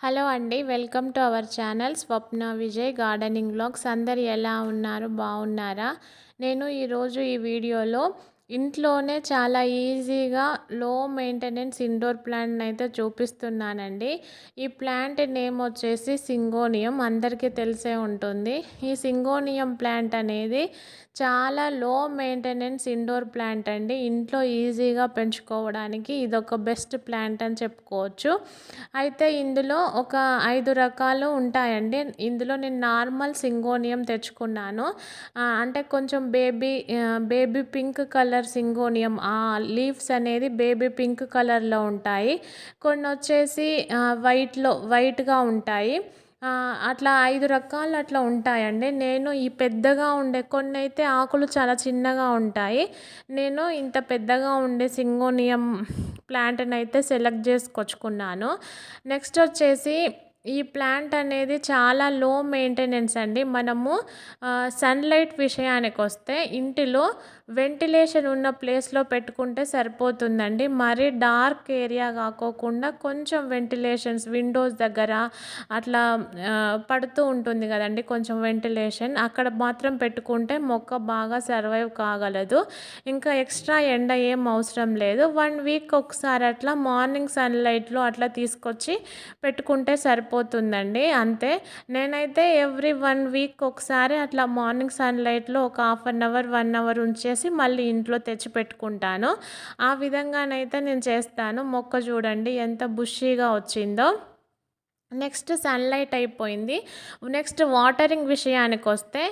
Hello అండి welcome to our channel Swapna Vijay gardening vlogs అందరు ఎలా ఉన్నారు? బాగున్నారా? నేను ఈరోజు ఈ వీడియోలో ఇంట్లోనే చాలా ఈజీగా లో మెయింటెనెన్స్ ఇండోర్ ప్లాంట్ అయితే చూపిస్తున్నానండి. ఈ ప్లాంట్ నేమ్ వచ్చేసి సింగోనియం. అందరికీ తెలిసే ఉంటుంది. ఈ సింగోనియం ప్లాంట్ అనేది చాలా లో మెయింటెనెన్స్ ఇండోర్ ప్లాంట్ అండి. ఇంట్లో ఈజీగా పెంచుకోవడానికి ఇది ఒక బెస్ట్ ప్లాంట్ అని చెప్పుకోవచ్చు. అయితే ఇందులో ఒక ఐదు రకాలు ఉంటాయండి. ఇందులో నేను నార్మల్ సింగోనియం తెచ్చుకున్నాను. అంటే కొంచెం baby baby pink colour syngonium ఆ లీవ్స్ అనేది బేబీ పింక్ కలర్లో ఉంటాయి. కొన్ని వచ్చేసి వైట్లో వైట్గా ఉంటాయి. అట్లా ఐదు రకాలు అట్లా ఉంటాయండి. నేను ఈ పెద్దగా ఉండే కొన్ని అయితే ఆకులు చాలా చిన్నగా ఉంటాయి. నేను ఇంత పెద్దగా ఉండే సింగోనియం ప్లాంట్ని అయితే సెలెక్ట్ చేసుకొచ్చుకున్నాను. నెక్స్ట్ వచ్చేసి ఈ ప్లాంట్ అనేది చాలా లో మెయింటెనెన్స్ అండి. మనము సన్లైట్ విషయానికి వస్తే ఇంటిలో వెంటిలేషన్ ఉన్న ప్లేస్లో పెట్టుకుంటే సరిపోతుందండి. మరీ డార్క్ ఏరియా కాకోకుండా కొంచెం వెంటిలేషన్స్ విండోస్ దగ్గర అట్లా పడుతూ ఉంటుంది కదండి కొంచెం వెంటిలేషన్. అక్కడ మాత్రం పెట్టుకుంటే మొక్క బాగా సర్వైవ్ కాగలదు. ఇంకా ఎక్స్ట్రా ఎండ ఏం అవసరం లేదు. వన్ వీక్ ఒకసారి అట్లా మార్నింగ్ సన్లైట్లో అట్లా తీసుకొచ్చి పెట్టుకుంటే సరిపోతుందండి. అంతే. నేనైతే ఎవ్రీ వన్ వీక్ ఒకసారి అట్లా మార్నింగ్ సన్లైట్లో ఒక half an hour one hour ఉంచే చేసి మళ్ళీ ఇంట్లో తెచ్చి పెట్టుకుంటాను. ఆ విధంగానైతే నేను చేస్తాను. మొక్క చూడండి ఎంత బుషీగా వచ్చిందో. నెక్స్ట్ సన్లైట్ అయిపోయింది. నెక్స్ట్ వాటరింగ్ విషయానికి వస్తే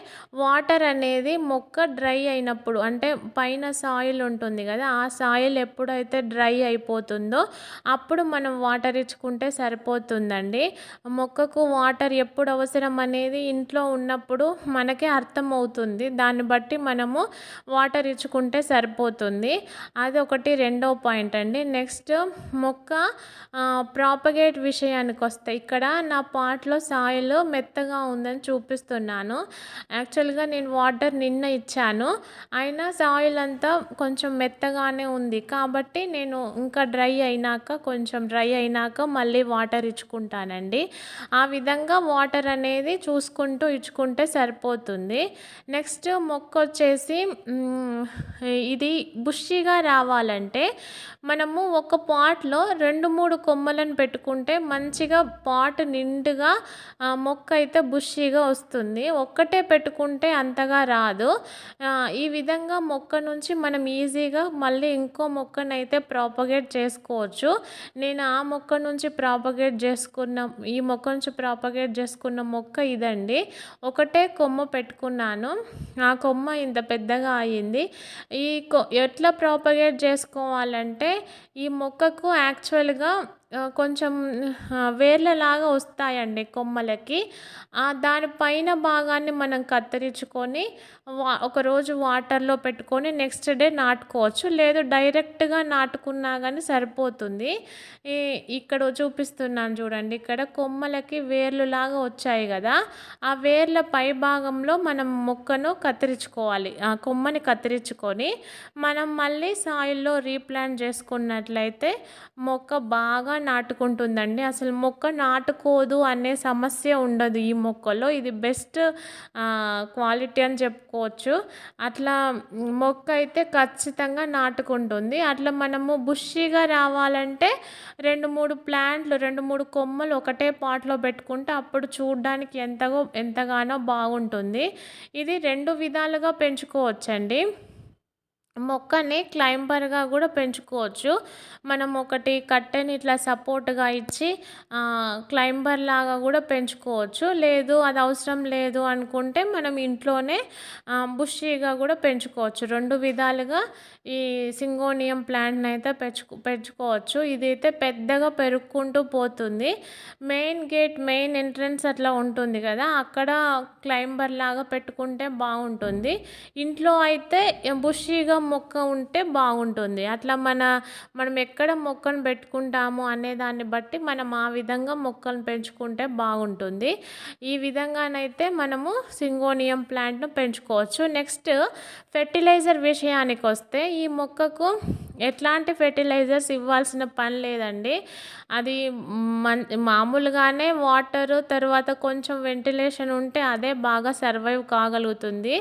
వాటర్ అనేది మొక్క డ్రై అయినప్పుడు అంటే పైన సాయిల్ ఉంటుంది కదా ఆ సాయిల్ ఎప్పుడైతే డ్రై అయిపోతుందో అప్పుడు మనం వాటర్ ఇచ్చుకుంటే సరిపోతుందండి. మొక్కకు వాటర్ ఎప్పుడు అవసరం అనేది ఇంట్లో ఉన్నప్పుడు మనకే అర్థమవుతుంది. దాన్ని బట్టి మనము వాటర్ ఇచ్చుకుంటే సరిపోతుంది. అది ఒకటి రెండో పాయింట్ అండి. నెక్స్ట్ మొక్క ప్రాపగేట్ విషయానికి వస్తే ఇక్కడ నా పాట్లో సాయిల్ మెత్తగా ఉందని చూపిస్తున్నాను. యాక్చువల్గా నేను వాటర్ నిన్న ఇచ్చాను. అయినా సాయిల్ అంతా కొంచెం మెత్తగానే ఉంది. కాబట్టి నేను ఇంకా డ్రై అయినాక కొంచెం డ్రై అయినాక మళ్ళీ వాటర్ ఇచ్చుకుంటానండి. ఆ విధంగా వాటర్ అనేది చూసుకుంటూ ఇచ్చుకుంటే సరిపోతుంది. నెక్స్ట్ మొక్క వచ్చేసి ఇది బుషిగా రావాలంటే మనము ఒక పాట్లో రెండు మూడు కొమ్మలను పెట్టుకుంటే మంచిగా పాట్ నిండుగా మొక్క అయితే బుషీగా వస్తుంది. ఒక్కటే పెట్టుకుంటే అంతగా రాదు. ఈ విధంగా మొక్క నుంచి మనం ఈజీగా మళ్ళీ ఇంకో మొక్కనైతే ప్రాపగేట్ చేసుకోవచ్చు. నేను ఆ మొక్క నుంచి ప్రాపగేట్ చేసుకున్న ఈ మొక్క నుంచి ప్రాపగేట్ చేసుకున్న మొక్క ఇదండి. ఒకటే కొమ్మ పెట్టుకున్నాను. ఆ కొమ్మ ఇంత పెద్దగా అయ్యింది ఈ కొ ఎట్లా ప్రాపగేట్ చేసుకోవాలంటే ఈ మొక్కకు యాక్చువల్గా కొంచెం వేర్లలాగా వస్తాయండి కొమ్మలకి. దానిపైన భాగాన్ని మనం కత్తిరించుకొని వా ఒకరోజు వాటర్లో పెట్టుకొని నెక్స్ట్ డే నాటుకోవచ్చు. లేదు డైరెక్ట్గా నాటుకున్నా కానీ సరిపోతుంది. ఇక్కడ చూపిస్తున్నాను చూడండి. ఇక్కడ కొమ్మలకి వేర్లు లాగా వచ్చాయి కదా. ఆ వేర్ల పై భాగంలో మనం మొక్కను కత్తిరించుకోవాలి. ఆ కొమ్మని కత్తిరించుకొని మనం మళ్ళీ సాయిల్లో రీప్లాంట్ చేసుకున్నట్లయితే మొక్క బాగా నాటుకుంటుందండి. అసలు మొక్క నాటుకోదు అనే సమస్య ఉండదు ఈ మొక్కలో. ఇది బెస్ట్ క్వాలిటీ అని చెప్పుకోవచ్చు. అట్లా మొక్క అయితే ఖచ్చితంగా నాటుకుంటుంది. అట్లా మనము బుషిగా రావాలంటే రెండు మూడు ప్లాంట్లు రెండు మూడు కొమ్మలు ఒకటే పాట్లో పెట్టుకుంటే అప్పుడు చూడడానికి ఎంతగో ఎంతగానో బాగుంటుంది. ఇది రెండు విధాలుగా పెంచుకోవచ్చండి. మొక్కని క్లైంబర్గా కూడా పెంచుకోవచ్చు. మనం ఒకటి కట్టెని ఇట్లా సపోర్ట్గా ఇచ్చి క్లైంబర్ లాగా కూడా పెంచుకోవచ్చు. లేదు అది అవసరం లేదు అనుకుంటే మనం ఇంట్లోనే బుషీగా కూడా పెంచుకోవచ్చు. రెండు విధాలుగా ఈ సింగోనియం ప్లాంట్ని అయితే పెంచుకో పెంచుకోవచ్చు. ఇదైతే పెద్దగా పెరుక్కుంటూ పోతుంది. మెయిన్ గేట్ మెయిన్ ఎంట్రన్స్ అట్లా ఉంటుంది కదా అక్కడ క్లైంబర్ లాగా పెట్టుకుంటే బాగుంటుంది. ఇంట్లో అయితే బుషీగా మొక్క ఉంటే బాగుంటుంది. అట్లా మన మనం ఎక్కడ మొక్కను పెట్టుకుంటాము అనే దాన్ని బట్టి మనం ఆ విధంగా మొక్కను పెంచుకుంటే బాగుంటుంది. ఈ విధంగానైతే మనము సింగోనియం ప్లాంట్ను పెంచుకోవచ్చు. నెక్స్ట్ ఫెర్టిలైజర్ విషయానికి వస్తే ఈ మొక్కకు ఎట్లాంటి ఫెర్టిలైజర్స్ ఇవ్వాల్సిన పని లేదండి. అది మన్ మామూలుగానే వాటరు తర్వాత కొంచెం వెంటిలేషన్ ఉంటే అదే బాగా సర్వైవ్ కాగలుగుతుంది.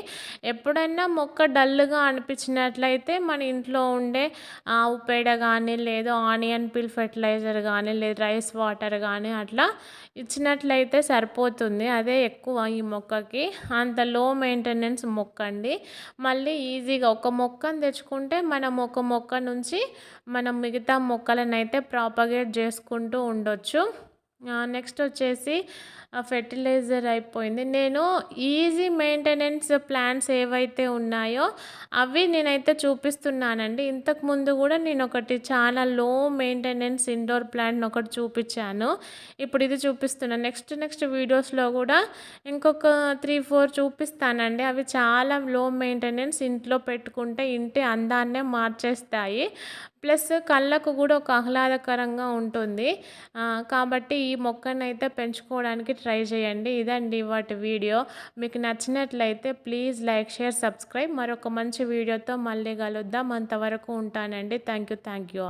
ఎప్పుడైనా మొక్క డల్గా అనిపించినట్లయితే మన ఇంట్లో ఉండే ఆవు పేడ కానీ లేదా ఆనియన్ పిల్ ఫెర్టిలైజర్ కానీ లేదా రైస్ వాటర్ కానీ అట్లా ఇచ్చినట్లయితే సరిపోతుంది. అదే ఎక్కువ ఈ మొక్కకి. అంత లో మెయింటెనెన్స్ మొక్క అండి మళ్ళీ ఈజీగా ఒక మొక్కను తెచ్చుకుంటే మనం ఒక మొక్క నుంచి మనం మిగతా మొక్కలను అయితే ప్రాపగేట్ చేసుకుంటూ ఉండొచ్చు. నెక్స్ట్ వచ్చేసి ఫెర్టిలైజర్ అయిపోయింది. నేను ఈజీ మెయింటెనెన్స్ ప్లాంట్స్ ఏవైతే ఉన్నాయో అవి నేనైతే చూపిస్తున్నానండి. ఇంతకుముందు కూడా నేను ఒకటి చాలా లో మెయింటెనెన్స్ ఇండోర్ ప్లాంట్ ఒకటి చూపించాను. ఇప్పుడు ఇది చూపిస్తున్నాను నెక్స్ట్ నెక్స్ట్ వీడియోస్లో కూడా ఇంకొక త్రీ ఫోర్ చూపిస్తానండి. అవి చాలా లో మెయింటెనెన్స్ ఇంట్లో పెట్టుకుంటే ఇంటి అందాన్నే మార్చేస్తాయి. ప్లస్ కళ్ళకు కూడా ఒక ఆహ్లాదకరంగా ఉంటుంది. కాబట్టి ఈ మొక్కనైతే పెంచుకోవడానికి ట్రై చేయండి. ఇదండి వాటి వీడియో. మీకు నచ్చినట్లయితే ప్లీజ్ లైక్ షేర్ సబ్స్క్రైబ్. మరొక మంచి వీడియోతో మళ్ళీ కలుద్దాం. అంతవరకు ఉంటానండి. Thank you thank you.